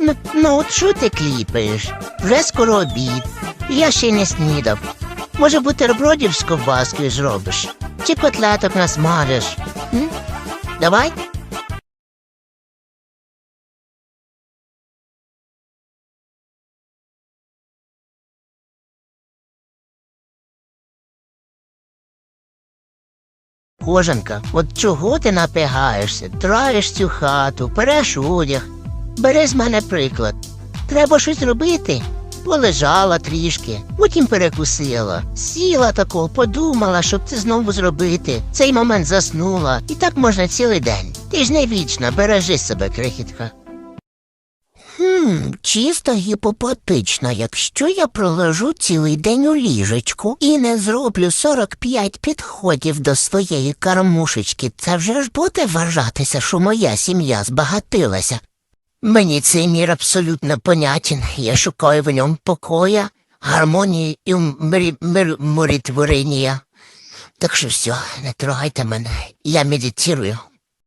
Ну, ну от що ти кліпаєш? Вже скоро обід. Я ще не снідав. Може, бутербродів з ковбаскою зробиш? Чи котлеток насмажеш? М? Давай? Кожанка, от чого ти напигаєшся? Траєш цю хату, переш одяг. Бери з мене приклад. Треба щось робити. Полежала трішки, потім перекусила. Сіла тако, подумала, щоб це знову зробити. Цей момент заснула. І так можна цілий день. Ти ж не вічна, бережи себе, крихітка. Хм, чисто гіпопотично, якщо я пролежу цілий день у ліжечку і не зроблю 45 підходів до своєї кармушечки, це вже ж буде вважатися, що моя сім'я збагатилася. Мені цей мір абсолютно понятен, я шукаю в ньому покоя, гармонії і мир, миротворення. Так що все, не трогайте мене, я медитирую.